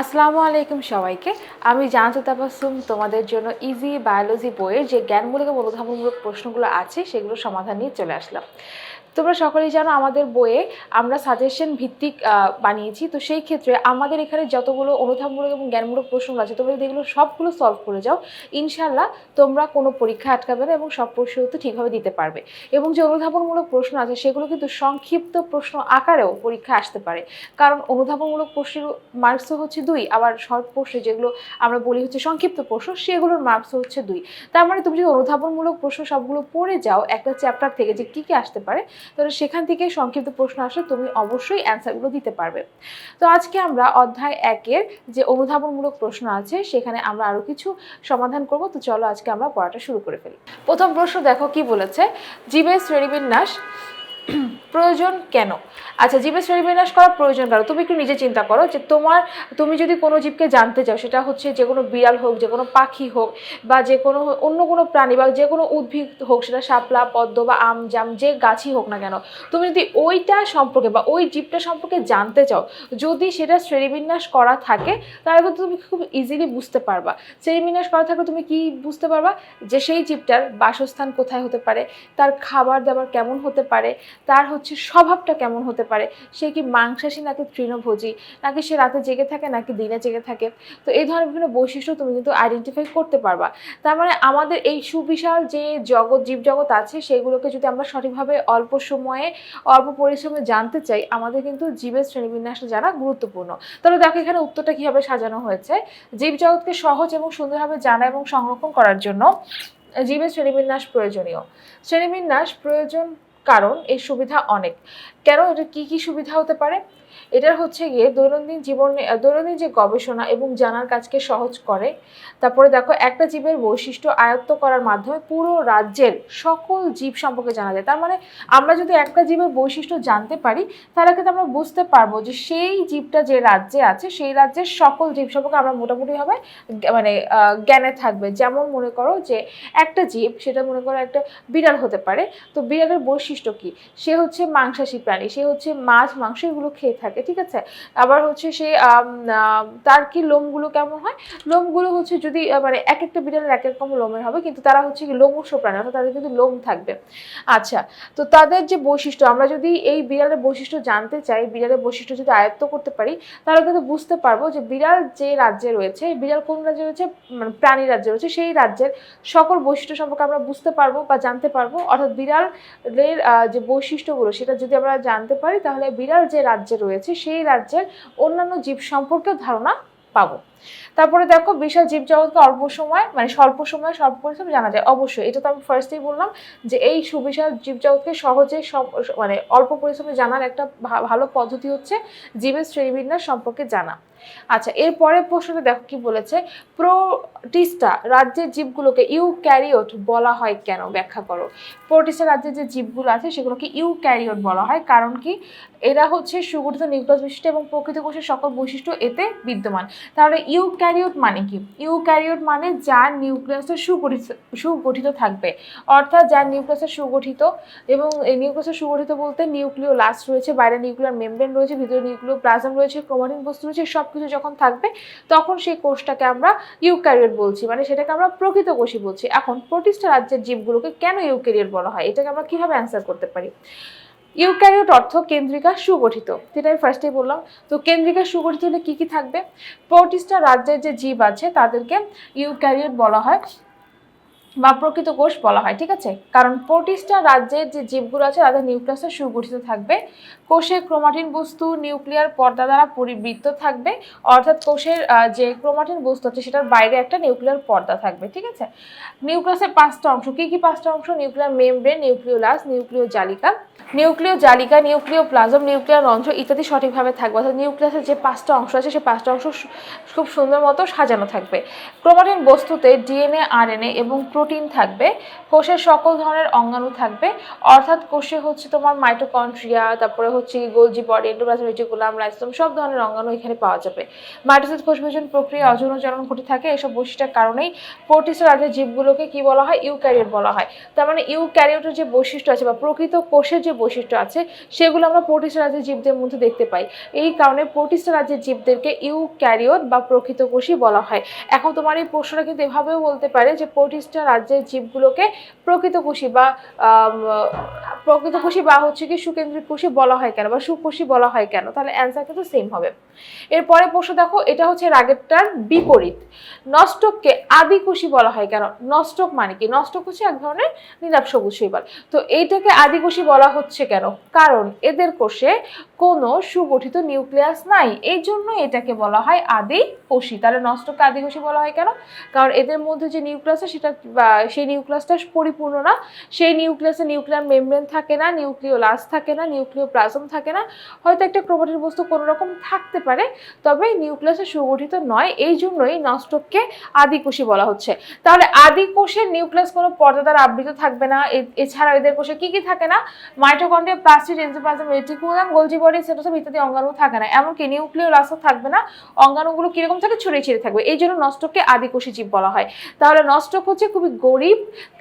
আসসালামু আলাইকুম সবাইকে। আমি জানতে তাপাসুম তোমাদের জন্য ইজি বায়োলজি বইয়ের যে জ্ঞানমূলক এবং অনুধাবনমূলক প্রশ্নগুলো আছে সেগুলো সমাধান নিয়ে চলে আসলাম। তোমরা সকলেই জানো আমাদের বইয়ে আমরা সাজেশন ভিত্তিক বানিয়েছি। তো সেই ক্ষেত্রে আমাদের এখানে যতগুলো অনুধাবনমূলক এবং জ্ঞানমূলক প্রশ্ন আছে, তোমরা যদি এগুলো সবগুলো সলভ করে যাও ইনশাল্লাহ তোমরা কোনো পরীক্ষা আটকাবে না এবং সব প্রশ্ন উত্তর ঠিকভাবে দিতে পারবে। এবং যে অনুধাবনমূলক প্রশ্ন আছে, সেগুলো কিন্তু সংক্ষিপ্ত প্রশ্ন আকারেও পরীক্ষা আসতে পারে। কারণ অনুধাবনমূলক প্রশ্নের মার্কসও হচ্ছে দুই, আবার শর্ট প্রশ্নে যেগুলো আমরা বলি হচ্ছে সংক্ষিপ্ত প্রশ্ন, সেগুলোর মার্কসও হচ্ছে দুই। তার মানে তুমি যদি অনুধাবনমূলক প্রশ্ন সবগুলো পড়ে যাও, একটা চ্যাপ্টার থেকে যে কী কী আসতে পারে তাহলে সেখান থেকে সংক্ষিপ্ত প্রশ্ন আসে তুমি অবশ্যই অ্যান্সারগুলো দিতে পারবে। তো আজকে আমরা অধ্যায় একের যে অনুধাবনমূলক প্রশ্ন আছে, সেখানে আমরা আরও কিছু সমাধান করব। তো চলো আজকে আমরা পড়াটা শুরু করে ফেলি। প্রথম প্রশ্ন দেখো কি বলেছে? জীবের শ্রেণীবিন্যাস প্রয়োজন কেন? আচ্ছা জীবের শ্রেণীবিন্যাস করা প্রয়োজন কেন? তুমি একটু নিজে চিন্তা করো যে তোমার, তুমি যদি কোনো জীবকে জানতে চাও, সেটা হচ্ছে যে কোনো বিড়াল হোক, যে কোনো পাখি হোক, বা যে কোনো, অন্য কোনো প্রাণী বা যে কোনো উদ্ভিদ হোক, সেটা শাপলা, পদ্ম বা আম, জাম, যে গাছই হোক না কেন, তুমি যদি ওইটা সম্পর্কে বা ওই জীবটা সম্পর্কে জানতে চাও, যদি সেটা শ্রেণীবিন্যাস করা থাকে, তাহলে কিন্তু তুমি খুব ইজিলি বুঝতে পারবা। শ্রেণীবিন্যাস করা থাকলে তুমি কি বুঝতে পারবা? যে সেই জীবটার বাসস্থান কোথায় হতে পারে, তার খাবার দাবার কেমন হতে পারে তার হচ্ছে স্বভাবটা কেমন হতে পারে? সে কি মাংসাশী নাকি তৃণভোজী? নাকি সে রাতে জেগে থাকে, নাকি দিনে জেগে থাকে? তো এই ধরনের বিভিন্ন বৈশিষ্ট্য তুমি কিন্তু আইডেন্টিফাই করতে পারবা। তার মানে আমাদের এই সুবিশাল যে জগৎ, জীবজগৎ আছে, সেগুলোকে যদি আমরা সঠিকভাবে অল্প সময়ে, অল্প পরিশ্রমে জানতে চাই, আমাদের কিন্তু জীবের শ্রেণীবিন্যাসটা জানা গুরুত্বপূর্ণ। তাহলে দেখো এখানে উত্তরটা কীভাবে সাজানো হয়েছে। জীবজগৎকে সহজ এবং সুন্দরভাবে জানা এবং সংরক্ষণ করার জন্য, জীবের শ্রেণীবিন্যাস প্রয়োজনীয়। শ্রেণীবিন্যাস প্রয়োজন কারণ এই সুবিধা অনেক। কেন এটা কি কি সুবিধা হতে পারে? এটার হচ্ছে গিয়ে দৈনন্দিন জীবনে দৈনন্দিন যে গবেষণা এবং জানার কাজকে সহজ করে, তারপরে দেখো একটা জীবের বৈশিষ্ট্য আয়ত্ত করার মাধ্যমে পুরো রাজ্যের সকল জীব সম্পর্কে জানা যায়। তার মানে আমরা যদি একটা জীবের বৈশিষ্ট্য জানতে পারি, তাহলে কিন্তু আমরা বুঝতে পারব যে সেই জীবটা যে রাজ্যে আছে, সেই রাজ্যের সকল জীব সম্পর্কে আমরা মোটামুটিভাবে জ্ঞা- মানে জ্ঞানে থাকবে। যেমন মনে করো যে একটা জীব, সেটা মনে করো একটা বিড়াল হতে পারে। তো বিড়ালের বৈশিষ্ট্য কি? সে হচ্ছে মাংসাশী প্রাণী, সে হচ্ছে মাছ, মাংস এগুলো খেয়ে থাকে। ঠিক আছে? আবার হচ্ছে সে তার কি লোমগুলো কেমন হয়? লোমগুলো হচ্ছে যদি মানে এক একটা বিড়ালের এক রকম লোমের হবে, কিন্তু তারা হচ্ছে কি লোমস্য প্রাণী, অর্থাৎ তাদের কিন্তু লোম থাকবে। আচ্ছা তো তাদের যে বৈশিষ্ট্য, আমরা যদি এই বিড়ালের বৈশিষ্ট্য জানতে চাই, বিড়ালের বৈশিষ্ট্য যদি আয়ত্ত করতে পারি, তাহলে কিন্তু বুঝতে পারব যে বিড়াল যে রাজ্যে রয়েছে, বিড়াল কোন রাজ্যে রয়েছে মানে প্রাণী রাজ্যে রয়েছে, সেই রাজ্যের সকল বৈশিষ্ট্য সম্পর্কে আমরা বুঝতে পারব বা জানতে পারব। অর্থাৎ বিড়ালের যে বৈশিষ্ট্যগুলো, সেটা যদি আমরা জানতে পারি, তাহলে বিড়াল যে রাজ্যে রয়েছে সেই রাজ্যের অন্যান্য জীব সম্পর্কেও ধারণা পাবো। তারপরে দেখো বিশাল জীবজগৎকে অল্প সময় মানে স্বল্প সময়ে, স্বল্প পরিশ্রম জানা যায়। অবশ্যই, এটা তো আমি ফার্স্টেই বললাম যে এই সুবিশাল জীবজগৎকে সহজে মানে অল্প পরিশ্রমে জানার একটা ভালো পদ্ধতি হচ্ছে জীবের শ্রেণীবিন্যাস সম্পর্কে জানা। আচ্ছা এর পরের প্রশ্নটা দেখো কি বলেছে? প্রোটিস্টা রাজ্যের জীবগুলোকে ইউ ইউক্যারিওট বলা হয় কেন? ব্যাখ্যা করো। প্রোটিস্টা রাজ্যের যে জীবগুলো আছে, সেগুলোকে ইউক্যারিওট বলা হয়। কারণ কি? এরা হচ্ছে সুগঠিত নিউক্লিয়াস বিশিষ্ট এবং প্রকৃত কোষের সকল বৈশিষ্ট্য এতে বিদ্যমান। তাহলে ইউক্যারিওট মানে কি? ইউক্যারিওট মানে যার নিউক্লিয়াসটা সুগঠিত সুগঠিত থাকবে। অর্থাৎ যার নিউক্লিয়াসটা সুগঠিত এবং এই নিউক্লিয়াসটা সুগঠিত বলতে নিউক্লিও লাস্ট রয়েছে, বাইরে নিউক্লিয়ার মেমব্রেন রয়েছে, ভিতরে নিউক্লিও প্লাজম রয়েছে, ক্রোমাটিন বস্তু রয়েছে সব কিছু যখন থাকবে, তখন সেই কোষটাকে আমরা ইউক্যারিওট বলছি। মানে সেটাকে আমরা প্রকৃত কোষই বলছি। এখন প্রতিষ্ঠা রাজ্যের জীবগুলোকে কেন ইউক্যারিওট বলা হয়? এটাকে আমরা কীভাবে অ্যান্সার করতে পারি? ইউক্যারিওট অর্থ কেন্দ্রিকা সুগঠিত, যেটা আমি ফার্স্টেই বললাম। তো কেন্দ্রিকা সুগঠিত হলে কী কী থাকবে? প্রোটিস্টা রাজ্যের যে জীব আছে, তাদেরকে ইউক্যারিওট বলা হয়। বা প্রকৃত কোষ বলা হয়, ঠিক আছে? কারণ প্রোটিস্টা রাজ্যের যে জীবগুলো আছে, তাদের নিউক্লিয়াসটা সুগঠিত থাকবে। কোষে ক্রোমাটিন বস্তু নিউক্লিয়ার পর্দা দ্বারা পরিবৃত্ত থাকবে। অর্থাৎ কোষের যে ক্রোমাটিন বস্তু আছে, সেটার বাইরে একটা নিউক্লিয়ার পর্দা থাকবে, ঠিক আছে? নিউক্লিয়াসের পাঁচটা অংশ। কী কী পাঁচটা অংশ? নিউক্লিয়ার মেমব্রেন, নিউক্লিওলাস নিউক্লিও জালিকা নিউক্লিও জালিকা নিউক্লিও প্লাজম নিউক্লিয়ার রন্ধ্র ইত্যাদি সঠিকভাবে থাকবে। অর্থাৎ নিউক্লিয়াসের যে পাঁচটা অংশ আছে সেই পাঁচটা অংশ খুব সুন্দর মতো সাজানো থাকবে। ক্রোমাটিন বস্তুতে ডিএনএ, আরএনএ এবং প্রোটিন থাকবে, কোষের সকল ধরনের অঙ্গাণু থাকবে। অর্থাৎ কোষে হচ্ছে তোমার মাইটোকন্ট্রিয়া তারপরে হচ্ছে Golgi body endoplasm reticulum lysosome সব ধরনের অঙ্গাণু এখানে পাওয়া যাবে। মাইটোসিস কোষ বিভাজন প্রক্রিয়া অজনচরণ ঘটে থাকে, এসব বৈশিষ্ট্যের কারণেই প্রোটিস্ট রাজ্যের জীবগুলোকে কি বলা হয়? ইউক্যারিওট বলা হয়। তার মানে ইউক্যারিওটের যে বৈশিষ্ট্য আছে বা প্রকৃত কোষের যে বৈশিষ্ট্য আছে, সেগুলো আমরা প্রোটিস্ট রাজ্যের জীবদের মধ্যে দেখতে পাই। এই কারণে প্রোটিস্ট রাজ্যের জীবদেরকে ইউক্যারিওট বা প্রকৃত কোষই বলা হয়। এখন তোমার এই প্রশ্নটা কিন্তু এভাবেও বলতে পারে যে প্রোটিস্টা রাজ্যের জীবগুলোকে প্রকৃত কোষী বা প্রকৃত কোষী বা হচ্ছে কি সুকেন্দ্রিক কোষী বলা হয় কেন বা সুকোষী বলা হয় কেন? তাহলে অ্যান্সার কিন্তু সেম হবে। এরপরে প্রশ্ন দেখো, এটা হচ্ছে রাগেরটার বিপরীত। নষ্টককে আদিকোষী বলা হয় কেন? নষ্টক মানে কি? নষ্টক হচ্ছে এক ধরনের নীলাভ সবুজ শৈবাল। তো এইটাকে আদি আদিকোষী বলা হচ্ছে কেন? কারণ এদের কোষে কোনো সুগঠিত নিউক্লিয়াস নাই। এই জন্য এটাকে বলা হয় আদি কোষী তাহলে নষ্টককে আদি কোষী বলা হয় কেন? কারণ এদের মধ্যে যে নিউক্লিয়াস সেটা সেই নিউক্লিয়াসটা পরিপূর্ণ না, সেই নিউক্লিয়াসে নিউক্লিয়ার মেমব্রেন থাকে না নিউক্লিওলাস থাকে না নিউক্লিওপ্লাজম থাকে না, হয়তো একটা ক্রোমাটিন বস্তু কোনো রকম থাকতে পারে, তবে নিউক্লিয়াসে সুগঠিত নয়, এই জন্যই নষ্টককে আদিকোষী বলা হচ্ছে। তাহলে আদিকোষের নিউক্লিয়াস কোনো পর্দা দ্বারা আবৃত থাকবে না এছাড়া এদের কোষে কি কি থাকে না? Mitochondria plastid endoplasm reticulum Golgi body centrosome ইত্যাদি অঙ্গাণু থাকে না, এমনকি নিউক্লিয় নিউক্লিওলাসও থাকবে না, অঙ্গাণুগুলো কীরকম থাকে? ছড়িয়ে ছিঁড়ে থাকবে, এই জন্য নষ্টককে আদিকোষী জীব বলা হয়। তাহলে নষ্টক হচ্ছে খুবই গরিব,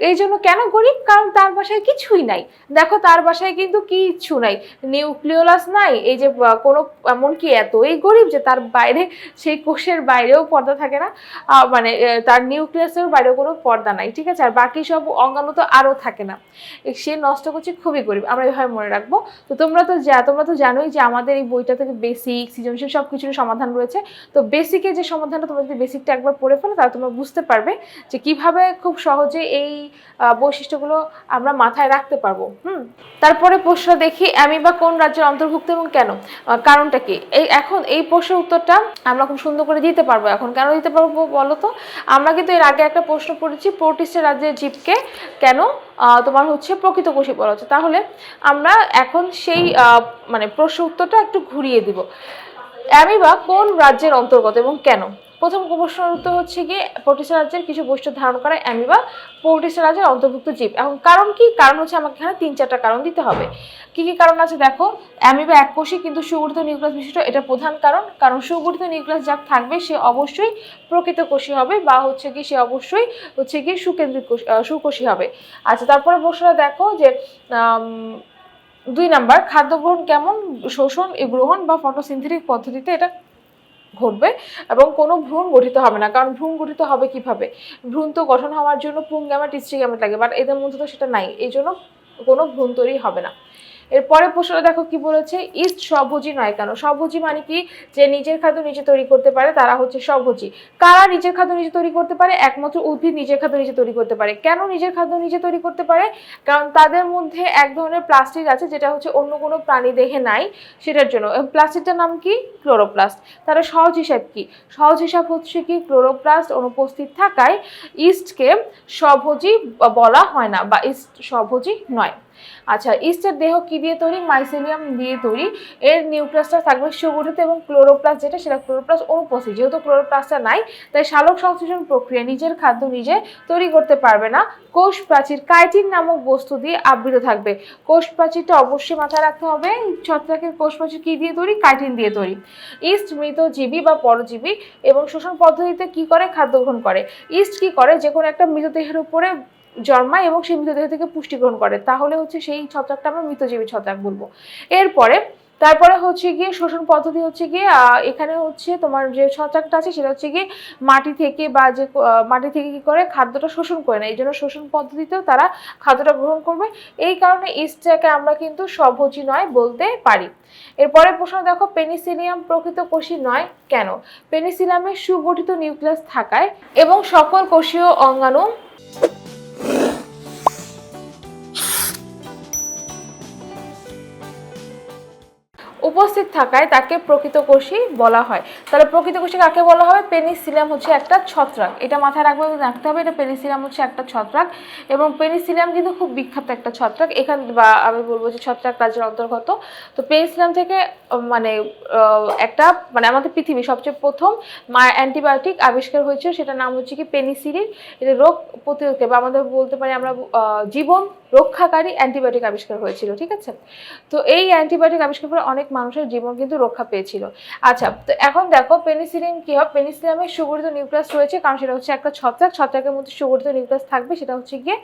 এই জন্য কেন গরিব? কারণ তার বাসায় কিছুই নাই। দেখো, তার বাসায় কিন্তু কিচ্ছু নাই। নিউক্লিওলাস নাই। এই যে কোনো, এমনকি এতই গরিব যে তার বাইরে, সেই কোষের বাইরেও পর্দা থাকে না। মানে তার নিউক্লিয়াসের বাইরেও কোনো পর্দা নাই, ঠিক আছে? আর বাকি সব অঙ্গাণু তো আরও থাকে না। সে নষ্ট করছে, খুবই গরিব। আমরা এভাবে মনে রাখব। তো তোমরা তো যা, তোমরা তো জানোই যে আমাদের এই বইটা থেকে বেসিক সৃজনশীল সব কিছুর সমাধান রয়েছে। তো বেসিকের যে সমাধানটা তোমরা যদি বেসিকটা একবার পড়ে ফেলো, তাহলে তোমরা বুঝতে পারবে যে কীভাবে খুব সহজে এই বৈশিষ্ট্যগুলো আমরা মাথায় রাখতে পারব, হুম? তারপরে প্রশ্ন দেখি অ্যামিবা কোন রাজ্যের অন্তর্ভুক্ত এবং কেন? কারণটা কি? এই এখন এই প্রশ্নের উত্তরটা আমরা খুব সুন্দর করে দিতে পারব। এখন কেন দিতে পারব বলো তো? আমরা কিন্তু এর আগে একটা প্রশ্ন পড়েছি, প্রোটিস্টের রাজ্যের জীবকে কেন তোমার হচ্ছে প্রকৃত কোষী বলা হচ্ছে? তাহলে আমরা এখন সেই মানে প্রশ্ন উত্তরটা একটু ঘুরিয়ে দিব। অ্যামিবা কোন রাজ্যের অন্তর্গত এবং কেন? প্রথম প্রশ্নের উত্তর হচ্ছে গিয়ে রাজ্যের কিছু বৈশিষ্ট্য ধারণ করে অ্যামিবা রাজ্যের অন্তর্ভুক্ত জীব। এখন কারণ কি? কারণ হচ্ছে আমাকে এখানে তিন চারটা কারণ দিতে হবে। কি কি কারণ আছে? দেখো, অ্যামিবা এক কোষী, কিন্তু সুগঠিত নিউক্লিয়াস বিশিষ্ট এটা প্রধান কারণ। কারণ সুগঠিত নিউক্লিয়াস যা থাকবে সে অবশ্যই প্রকৃত কোষী হবে বা হচ্ছে কি সে অবশ্যই হচ্ছে কি সুকেন্দ্রিক কোষ সুকোষী হবে। আচ্ছা তারপরে প্রশ্নটা দেখো যে দুই নাম্বার, খাদ্য গ্রহণ কেমন? শোষণ গ্রহণ বা ফটোসিনথেটিক পদ্ধতিতে এটা ঘটবে এবং কোনো ভ্রূণ গঠিত হবে না। কারণ ভ্রূণ গঠিত হবে কীভাবে? ভ্রূণ তো গঠন হওয়ার জন্য পুং গ্যামেট স্ত্রী গ্যামেট লাগে বাট এদের মধ্যে তো সেটা নাই। এই জন্য কোনো ভ্রূণ তৈরি হবে না। এরপরে প্রশ্নটা দেখো কি বলেছে? ইস্ট স্বভোজী নয় কেন? স্বভোজী মানে কি? যে নিজের খাদ্য নিজে তৈরি করতে পারে, তারা হচ্ছে স্বভোজী কারা নিজের খাদ্য নিজে তৈরি করতে পারে? একমাত্র উদ্ভিদ নিজের খাদ্য নিজে তৈরি করতে পারে। কেন নিজের খাদ্য নিজে তৈরি করতে পারে? কারণ তাদের মধ্যে এক ধরনের প্লাস্টিক আছে, যেটা হচ্ছে অন্য কোনো প্রাণী দেহে নাই সেটার জন্য। প্লাস্টিকটার নাম কি? ক্লোরোপ্লাস্ট। তারা সহজ হিসাব কি? সহজ হিসাব হচ্ছে কি? ক্লোরোপ্লাস্ট অনুপস্থিত থাকায় ইস্টকে স্বভোজী বলা হয় না বা ইস্ট স্বভোজী নয়। আচ্ছা ইস্টের দেহ কি দিয়ে তৈরি? মাইসেলিয়াম দিয়ে তৈরি। এর নিউক্লিয়াসটা থাকবে সুগঠিত এবং ক্লোরোপ্লাস্ট যেটা, সেটা ক্লোরোপ্লাস্ট অনুপস্থিত। যেহেতু ক্লোরোপ্লাস্টটা নাই, তাই শালক সংশ্লেষণ প্রক্রিয়া নিজের খাদ্য নিজে তৈরি করতে পারবে না। কোষ প্রাচীর কাইটিন নামক বস্তু দিয়ে আবৃত থাকবে। কোষ প্রাচীরটা অবশ্যই মাথায় রাখতে হবে। ছত্রাকের কোষ প্রাচীর কি দিয়ে তৈরি? কাইটিন দিয়ে তৈরি। ইস্ট মৃতজীবী বা পরজীবী এবং শোষণ পদ্ধতিতে কি করে খাদ্য গ্রহণ করে? ইস্ট কি করে? যে কোনো একটা মৃতদেহের উপরে জন্মায় এবং সেই মৃতদেহ থেকে পুষ্টি গ্রহণ করে। তাহলে হচ্ছে সেই ছত্রাকটা আমরা মৃতজীবী ছত্রাক বলব। এরপরে, তারপরে হচ্ছে গিয়ে শোষণ পদ্ধতি হচ্ছে গিয়ে এখানে হচ্ছে তোমার যে ছত্রাকটা আছে সেটা হচ্ছে গিয়ে মাটি থেকে বা যে মাটি থেকে কি করে খাদ্যটা শোষণ করে না এই জন্য শোষণ পদ্ধতিতেও তারা খাদ্যটা গ্রহণ করবে। এই কারণে ইস্টটাকে আমরা কিন্তু স্বভোজী নয় বলতে পারি। এরপরে প্রশ্ন দেখো, পেনিসিলিয়াম প্রকৃত কোষী নয় কেন? পেনিসিলিয়ামে সুগঠিত নিউক্লিয়াস থাকায় এবং সকল কোষীয় অঙ্গাণু উপস্থিত থাকায় তাকে প্রকৃতকোষী বলা হয়। তাহলে প্রকৃতকোষী কাকে বলা হবে? পেনিসিলিয়াম হচ্ছে একটা ছত্রাক। এটা মাথায় রাখবে রাখতে হবে, এটা পেনিসিলিয়াম হচ্ছে একটা ছত্রাক এবং পেনিসিলিয়াম কিন্তু খুব বিখ্যাত একটা ছত্রাক। এখান বা আমি বলব যে ছত্রাক রাজ্যের অন্তর্গত। তো পেনিসিলিয়াম থেকে মানে একটা মানে আমাদের পৃথিবী সবচেয়ে প্রথম মা, অ্যান্টিবায়োটিক আবিষ্কার হয়েছে সেটার নাম হচ্ছে কি পেনিসিলিন। এটা রোগ প্রতিরোধকে বা আমাদের বলতে পারি আমরা জীবন রক্ষাকারী অ্যান্টিবায়োটিক আবিষ্কার হয়েছিল ঠিক আছে? তো এই অ্যান্টিবায়োটিক আবিষ্কার করে অনেক মানুষের জীবন কিন্তু রক্ষা পেয়েছিল। আচ্ছা তো এখন দেখো পেনিসিলিন কি হয়? পেনিসিলিয়ামের সুগঠিত নিউক্লিয়াস রয়েছে কারণ সেটা হচ্ছে একটা ছত্রাক। ছত্রাকের মধ্যে সুগঠিত নিউক্লিয়াস থাকবে সেটা হচ্ছে গিয়ে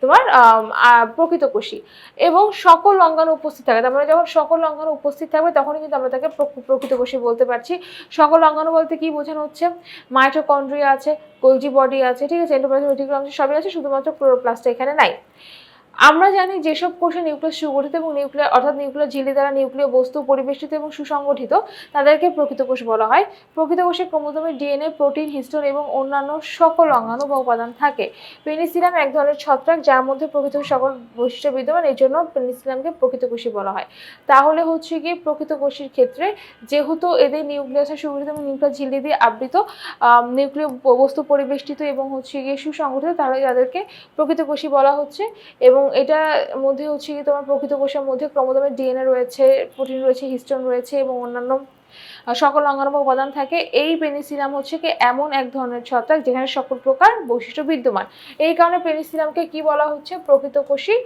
তোমার আম, আহ, প্রকৃতকোষী এবং সকল অঙ্গাণু উপস্থিত থাকে। তার মানে যখন সকল অঙ্গাণু উপস্থিত থাকবে তখনই কিন্তু আমরা তাকে প্রক- প্রকৃতকোষী বলতে পারছি। সকল অঙ্গাণু বলতে কি বোঝানো হচ্ছে? মাইটোকন্ড্রিয়া আছে গোলজি বডি আছে ঠিক আছে? এন্ডোপ্লাজম রেটিকুলাম সবই আছে শুধুমাত্র ক্লোরোপ্লাস্ট এখানে নাই। আমরা জানি যেসব কোষে নিউক্লিয়াস সুগঠিত এবং নিউক্লিয়ার অর্থাৎ নিউক্লিয়ার ঝিল্লি দ্বারা নিউক্লিয় বস্তু পরিবেষ্টিত এবং সুসংগঠিত, তাদেরকে প্রকৃত কোষ বলা হয়। প্রকৃত কোষে ক্রোমোজোমের ডিএনএ, প্রোটিন, হিস্টোন এবং অন্যান্য সকল অঙ্গাণু বা উপাদান থাকে। পেনিসিলাম এক ধরনের ছত্রাক, যার মধ্যে প্রকৃত সকল বৈশিষ্ট্য বিদ্যমান, এই জন্য পেনিসিলামকে প্রকৃত কোষী বলা হয়। তাহলে হচ্ছে কি প্রকৃত কোষীর ক্ষেত্রে যেহেতু এদের নিউক্লিয়াসের সুগঠিত এবং নিউক্লিয়ার ঝিল্লি দিয়ে আবৃত নিউক্লিয় বস্তু পরিবেষ্টিত এবং হচ্ছে গিয়ে সুসংগঠিত, তাহলে তাদেরকে প্রকৃত কোষী বলা হচ্ছে এবং এটার মধ্যে হচ্ছে তোমার প্রকৃত কোষের মধ্যে ক্রমোদমের ডিএনএ রয়েছে প্রোটিন রয়েছে হিস্টোন রয়েছে এবং অন্যান্য সকল অঙ্গাণু বা উপাদান থাকে, এই পেনিসিলাম হচ্ছে কি এমন এক ধরনের ছত্রাক যেখানে সকল প্রকার বৈশিষ্ট্য বিদ্যমান। এই কারণে পেনিসিলামকে কি বলা হচ্ছে? প্রকৃতকোষী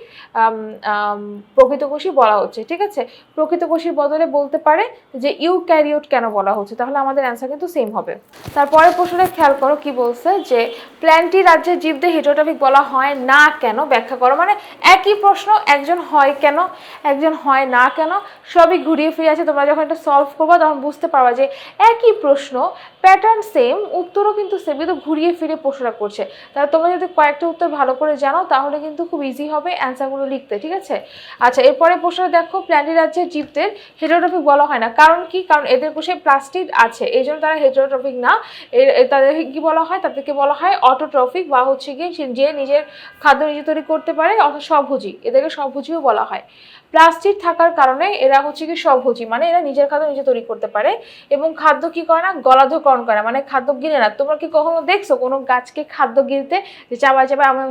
প্রকৃতকোষী বলা হচ্ছে, ঠিক আছে? প্রকৃতকোষীর বদলে বলতে পারে যে ইউ ইউক্যারিওট কেন বলা হচ্ছে? তাহলে আমাদের অ্যান্সার কিন্তু সেম হবে। তারপরে প্রশ্নটা খেয়াল করো কি বলছে যে, প্ল্যান্টি রাজ্যের জীবদের হেটোটপিক বলা হয় না কেন? ব্যাখ্যা করো মানে একই প্রশ্ন, একজন হয় কেন? একজন হয় না কেন? সবই ঘুরিয়ে ফিরে আছে তোমরা যখন এটা সলভ করব, তখন বুঝতে পারবা যে একই প্রশ্ন প্যাটার্ন সেম উত্তরও কিন্তু সেম কিন্তু ঘুরিয়ে ফিরে প্রশ্নটা করছে। তাহলে তোমরা যদি কয়েকটা উত্তর ভালো করে জানো, তাহলে কিন্তু খুব ইজি হবে অ্যান্সারগুলো লিখতে, ঠিক আছে? আচ্ছা এরপরে প্রশ্নটা দেখো প্ল্যান্টি রাজ্যের জীবদের হেটারোট্রফিক বলা হয় না। কারণ কি? কারণ এদের কোষে প্লাস্টিড আছে, এই জন্য তারা হেটারোট্রফিক না। তাদেরকে কি বলা হয়? তাদেরকে বলা হয় অটোট্রফিক বা হচ্ছে গিয়ে যে নিজের খাদ্য নিজে তৈরি করতে পারে অর্থাৎ স্বভোজী, এদেরকে স্বভোজীও বলা হয়। প্লাস্টিক থাকার কারণে এরা হচ্ছে কি স্বভোজী মানে এরা নিজের খাদ্য নিজে তৈরি করতে পারে এবং খাদ্য কি করে না? গলাধকরণ করে মানে খাদ্য গিলে না। তোমরা কি কখনো দেখছ কোনো গাছকে খাদ্য গিলতে যে চাবায় চাবায় আমার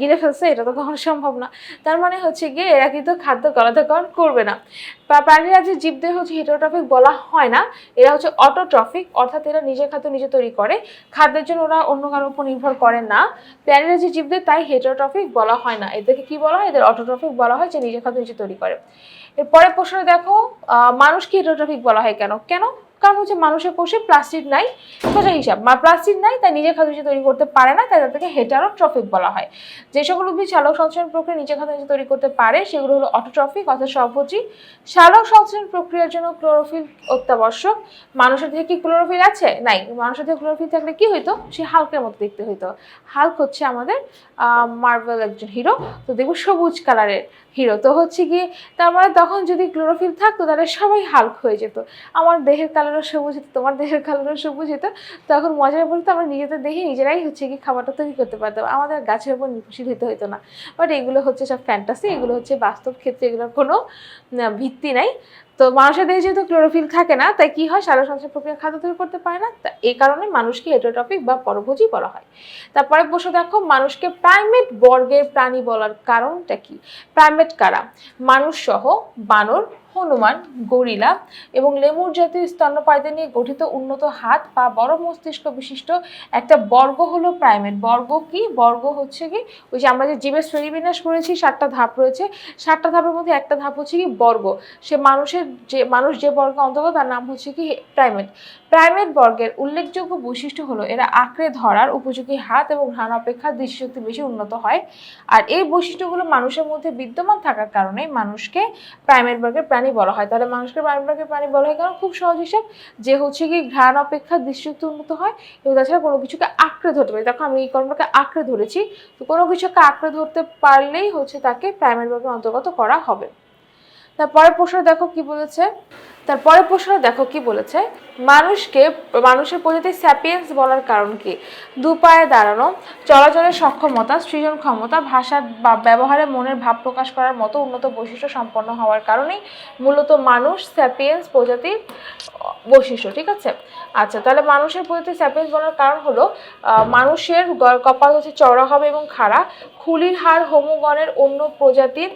গিলে ফেলছে? এটা তো কখনো সম্ভব না। তার মানে হচ্ছে গিয়ে এরা কিন্তু খাদ্য গলাধকরণ করবে না। বা প্রাণীরা যে জীবদের হচ্ছে হেটোট্রফিক বলা হয় না। এরা হচ্ছে অটোট্রফিক অর্থাৎ এরা নিজের খাদ্য নিজে তৈরি করে। খাদ্যের জন্য ওরা অন্য কারোর উপর নির্ভর করে না। প্রাণীরা যে জীবদের তাই হেটোট্রফিক বলা হয় না। এদেরকে কি বলা হয়? এদের অটোট্রফিক বলা হয় যে নিজের খাদ্য নিজে তৈরি করে। এরপরের প্রশ্নে দেখো মানুষকে হেটোট্রফিক বলা হয় কেন? কেন? কারণ হচ্ছে মানুষের কোষে প্লাস্টিক নাই সোজা হিসাব। প্লাস্টিক নাই, তাই নিজের খাদ্য তৈরি করতে পারে না, তাই তাদেরকে হেটারোট্রফিক বলা হয়। যে সকল উদ্ভিদ শালক সংশ্লেষণ প্রক্রিয়া নিজের খাদ্য তৈরি করতে পারে, সেগুলো হলো অটোট্রফিক অর্থাৎ স্বভোজী। শালক সংশ্লেষণ প্রক্রিয়ার জন্য ক্লোরোফিল অত্যাবশ্যক। মানুষের দেহে কি ক্লোরোফিল আছে? নাই। মানুষের থেকে ক্লোরোফিল থাকলে কি হইতো? সে হালকের মতো দেখতে হইতো। হাল্ক হচ্ছে আমাদের মার্বেল একজন হিরো তো দেখব সবুজ কালারের হিরো তো হচ্ছে গিয়ে, তার মানে তখন যদি ক্লোরোফিল থাকতো, তাহলে সবাই হাল্ক হয়ে যেত। আমার দেহের কালারও সবুজ হতো তোমার দেহের কালারও সবুজ হতো তখন মজার বলতে আমরা নিজেদের দেখে নিজেরাই হচ্ছে কি খাবারটা তৈরি করতে পারতাম। আমাদের গাছের উপর নির্ভরশীল হতে হতো না। বাট এগুলো হচ্ছে সব ফ্যান্টাসি এগুলো হচ্ছে বাস্তব ক্ষেত্রে এগুলোর কোনো ভিত্তি নাই। তো মানুষের দেহে যেহেতু ক্লোরোফিল থাকে না, তাই কি হয়? সারা সংসার প্রক্রিয়া খাদ্য তৈরি করতে পারে না। তা এই কারণে মানুষকে হেটোট্রফিক বা পরভোজী বলা হয়। তারপরে বসে দেখো, মানুষকে প্রাইমেট বর্গের প্রাণী বলার কারণটা কি? প্রাইমেট কারা? মানুষ সহ বানর হনুমান, গরিলা এবং লেমুর জাতীয় স্তন্যপায়ীদের নিয়ে গঠিত উন্নত হাত বা বড় মস্তিষ্ক বিশিষ্ট একটা বর্গ হলো প্রাইমেট। বর্গ কি? বর্গ হচ্ছে কি? ওই যে আমরা যে জীবের শ্রেণীবিন্যাস করেছি, সাতটা ধাপ রয়েছে। সাতটা ধাপের মধ্যে একটা ধাপ হচ্ছে কি? বর্গ। সে মানুষের যে, মানুষ যে বর্গ অন্তর্গত, তার নাম হচ্ছে কি? প্রাইমেট। প্রাইমেট বর্গের উল্লেখযোগ্য বৈশিষ্ট্য হলো এরা আঁকড়ে ধরার উপযোগী হাত এবং ঘ্রাণ অপেক্ষা দৃষ্টিশক্তি বেশি উন্নত হয়। আর এই বৈশিষ্ট্যগুলো মানুষের মধ্যে বিদ্যমান থাকার কারণে মানুষকে প্রাইমেট বর্গের প্রাণী বলা হয়। তাহলে মানুষকে প্রাইমেট পানি বলা হয়। কারণ খুব সহজ হিসাব যে হচ্ছে কি ঘ্রাণ অপেক্ষা দৃষ্টিত উন্নত হয় এবং তাছাড়া কোনো কিছুকে আঁকড়ে ধরতে পারে। দেখো আমি এই কর্মটাকে আঁকড়ে ধরেছি, তো কোনো কিছুকে আঁকড়ে ধরতে পারলেই হচ্ছে তাকে প্রাইমারি বর্গের অন্তর্গত করা হবে। তারপরে প্রশ্ন দেখো কি বলেছে? তারপরে প্রশ্ন, দেখো কি বলেছে? মানুষকে, মানুষের প্রজাতি স্যাপিয়েন্স বলার কারণ কি? দু পায়ে দাঁড়ানো চলাচলের সক্ষমতা, সৃজন ক্ষমতা ভাষার বা ব্যবহারে মনের ভাব প্রকাশ করার মতো উন্নত বৈশিষ্ট্য সম্পন্ন হওয়ার কারণেই মূলত মানুষ স্যাপিয়েন্স প্রজাতির বৈশিষ্ট্য, ঠিক আছে? আচ্ছা তাহলে মানুষের প্রজাতি স্যাপিয়েন্স বলার কারণ হলো মানুষের কপাল হচ্ছে চওড়া হবে এবং খাড়া। খুলির হার হোমোগণের অন্য প্রজাতির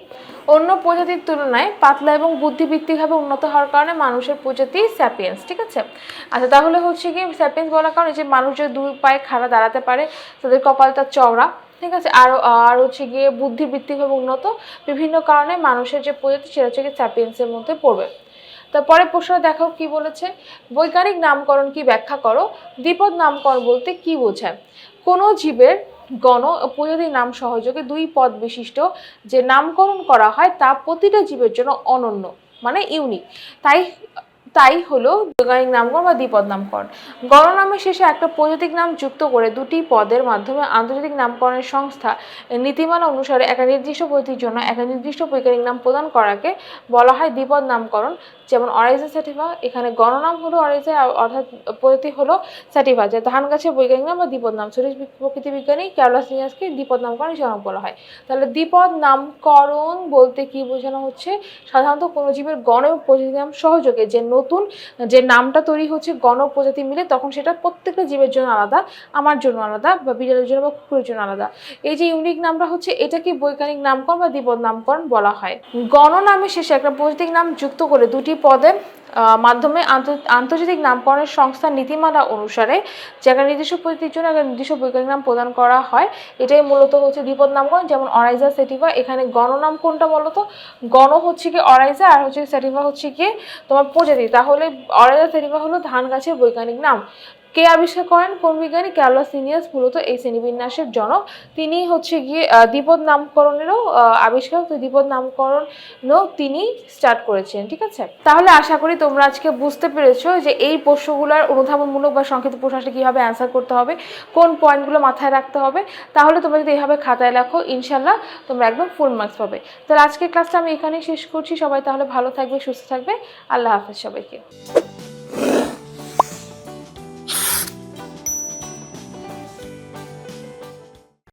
অন্য প্রজাতির তুলনায় পাতলা এবং বুদ্ধিবৃত্তিকভাবে উন্নত হওয়ার কারণে মানুষের প্রজাতি স্যাপিয়েন্স ঠিক আছে? আচ্ছা তাহলে হচ্ছে কি স্যাপিয়েন্স বলার কারণে যে মানুষ যে দুই পায়ে খাড়া দাঁড়াতে পারে, তাদের কপালটা চওড়া, ঠিক আছে? আর আর হচ্ছে গিয়ে বুদ্ধিবৃত্তিকভাবে উন্নত, বিভিন্ন কারণে মানুষের যে প্রজাতি সেটা হচ্ছে গিয়ে স্যাপিয়েন্সের মধ্যে পড়বে। তারপরে প্রশ্ন দেখো কি বলেছে, বৈজ্ঞানিক নামকরণ কি ব্যাখ্যা করো? দ্বিপদ নামকরণ বলতে কি বোঝায়? কোনো জীবের গণ প্রজাতির নাম সহযোগে দুই পদ বিশিষ্ট, যে নামকরণ করা হয় তা প্রতিটা জীবের জন্য অনন্য। মানে ইউনিক। তাই তাই হলো বৈজ্ঞানিক নামকরণ বা দ্বিপদ নামকরণ। গণনামের শেষে একটা প্রজাতিক নাম যুক্ত করে দুটি পদের মাধ্যমে আন্তর্জাতিক নামকরণের সংস্থা নীতিমালা অনুসারে একটা নির্দিষ্ট প্রজাতির জন্য একটা নির্দিষ্ট বৈজ্ঞানিক নাম প্রদান করাকে বলা হয় দ্বিপদ নামকরণ। যেমন অরাইজা স্যাটিভা, এখানে গণনাম হলো অরাইজা, অর্থাৎ প্রজাতি হলো স্যাটিভা, যে ধান গাছের বৈজ্ঞানিক নাম বা দ্বিপদ নাম। সুরেশ প্রকৃতি বিজ্ঞানী ক্যারলাস নিয়াসকে দ্বিপদ নামকরণ জনক বলা হয়। তাহলে দ্বিপদ নামকরণ বলতে কি বোঝানো হচ্ছে? সাধারণত কোনো জীবের গণ এবং প্রজাতি নাম সহযোগে যে নতুন যে নামটা তৈরি হচ্ছে গণ প্রজাতি মিলে, তখন সেটা প্রত্যেকটা জীবের জন্য আলাদা, আমার জন্য আলাদা বা বিড়ালের জন্য বা কুকুরের জন্য আলাদা। এই যে ইউনিক নামটা হচ্ছে, এটাকে বৈজ্ঞানিক নামকরণ বা দ্বিপদ নামকরণ বলা হয়। গণ নামের শেষে একটা প্রজাতিক নাম যুক্ত করে দুটি পদে মাধ্যমে আন্ত- আন্তর্জাতিক নামকরণের সংস্থার নীতিমালা অনুসারে একটা নির্দিষ্ট প্রজাতির জন্য একটা নির্দিষ্ট বৈজ্ঞানিক নাম প্রদান করা হয়, এটাই মূলত হচ্ছে দ্বিপদ নামকরণ, যেমন অরাইজা সেটিভা এখানে গণনাম কোনটা বলো তো গণ হচ্ছে কি অরাইজা, আর হচ্ছে সেটিভা হচ্ছে কি তোমার প্রজাতি। তাহলে অরাজা সেটিভা হলো ধান গাছের বৈজ্ঞানিক নাম। কে আবিষ্কার করেন? কোন বিজ্ঞানী? ক্যারলাস সিনিয়াস মূলত এই শ্রেণীবিন্যাসের জনক। তিনি হচ্ছে গিয়ে দ্বিপদ নামকরণেরও আবিষ্কার তো দ্বিপদ নামকরণও তিনি স্টার্ট করেছেন, ঠিক আছে? তাহলে আশা করি তোমরা আজকে বুঝতে পেরেছ যে এই প্রশ্নগুলোর অনুধাবনমূলক বা সংক্ষিপ্ত প্রশ্ন আসলে কীভাবে অ্যান্সার করতে হবে, কোন পয়েন্টগুলো মাথায় রাখতে হবে। তাহলে তোমরা যদি এইভাবে খাতায় রাখো ইনশাল্লাহ তোমরা একদম ফুল মার্কস পাবে। তাহলে আজকের ক্লাসটা আমি এখানেই শেষ করছি। সবাই তাহলে ভালো থাকবে, সুস্থ থাকবে। আল্লাহ হাফেজ সবাইকে।